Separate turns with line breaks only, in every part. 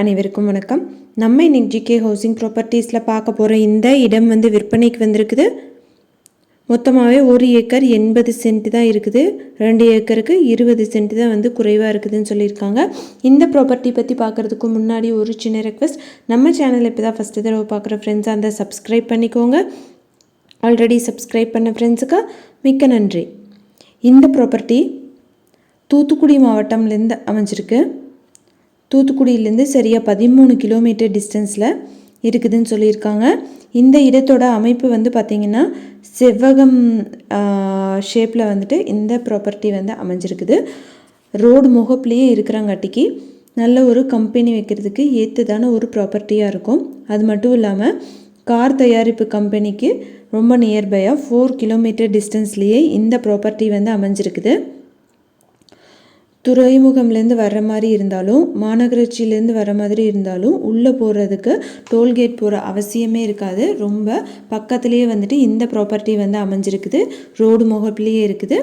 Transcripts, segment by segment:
அனைவருக்கும் வணக்கம். நம்ம இன்னைக்கு ஜிகே ஹவுசிங் ப்ராப்பர்ட்டிஸில் பார்க்க போகிற இந்த இடம் வந்து விற்பனைக்கு வந்திருக்குது. மொத்தமாகவே ஒரு ஏக்கர் எண்பது சென்ட் தான் இருக்குது. ரெண்டு ஏக்கருக்கு இருபது சென்ட் தான் வந்து குறைவாக இருக்குதுன்னு சொல்லியிருக்காங்க. இந்த ப்ராப்பர்ட்டி பற்றி பார்க்குறதுக்கு முன்னாடி ஒரு சின்ன ரெக்வஸ்ட் நம்ம சேனல் இப்போ தான் ஃபஸ்ட்டு தடவை பார்க்குற ஃப்ரெண்ட்ஸாக அந்த சப்ஸ்கிரைப் பண்ணிக்கோங்க. ஆல்ரெடி சப்ஸ்கிரைப் பண்ண ஃப்ரெண்ட்ஸுக்கு மிக்க நன்றி. இந்த ப்ராப்பர்ட்டி தூத்துக்குடி மாவட்டம்லேருந்து அமைஞ்சிருக்கு. தூத்துக்குடியிலேருந்து சரியாக பதிமூணு கிலோமீட்டர் டிஸ்டன்ஸில் இருக்குதுன்னு சொல்லியிருக்காங்க. இந்த இடத்தோட அமைப்பு வந்து பார்த்திங்கன்னா செவ்வகம் ஷேப்பில் வந்துட்டு இந்த ப்ராப்பர்ட்டி வந்து அமைஞ்சிருக்குது. ரோடு முகப்புலேயே இருக்கிறங்காட்டிக்கு நல்ல ஒரு கம்பெனி வைக்கிறதுக்கு ஏற்றதான ஒரு ப்ராப்பர்ட்டியாக இருக்கும். அது மட்டும் இல்லாமல் கார் தயாரிப்பு கம்பெனிக்கு ரொம்ப நியர்பையாக ஃபோர் கிலோமீட்டர் டிஸ்டன்ஸ்லேயே இந்த ப்ராப்பர்ட்டி வந்து அமைஞ்சிருக்குது. துறைமுகம்லேருந்து வர்ற மாதிரி இருந்தாலும் மாநகராட்சியிலேருந்து வர மாதிரி இருந்தாலும் உள்ளே போகிறதுக்கு டோல்கேட் போகிற அவசியமே இருக்காது. ரொம்ப பக்கத்துலேயே வந்துட்டு இந்த ப்ராப்பர்ட்டி வந்து அமைஞ்சிருக்குது. ரோடு முகப்புலேயே இருக்குது.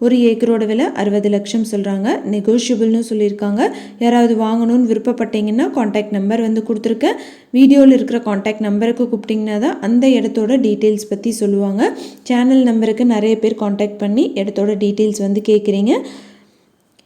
ஒரு ஏக்கரோட விலை அறுபது லட்சம் சொல்கிறாங்க நெகோஷியபிள்னு சொல்லியிருக்காங்க. யாராவது வாங்கணும்னு விருப்பப்பட்டீங்கன்னா காண்டாக்ட் நம்பர் வந்து கொடுத்துருக்கேன் வீடியோவில் இருக்கிற காண்டாக்ட் நம்பருக்கு கூப்பிட்டிங்கன்னா தான் அந்த இடத்தோட டீட்டெயில்ஸ் பற்றி சொல்லுவாங்க. சேனல் நம்பருக்கு நிறைய பேர் காண்டாக்ட் பண்ணி இடத்தோட டீட்டெயில்ஸ் வந்து கேட்குறீங்க.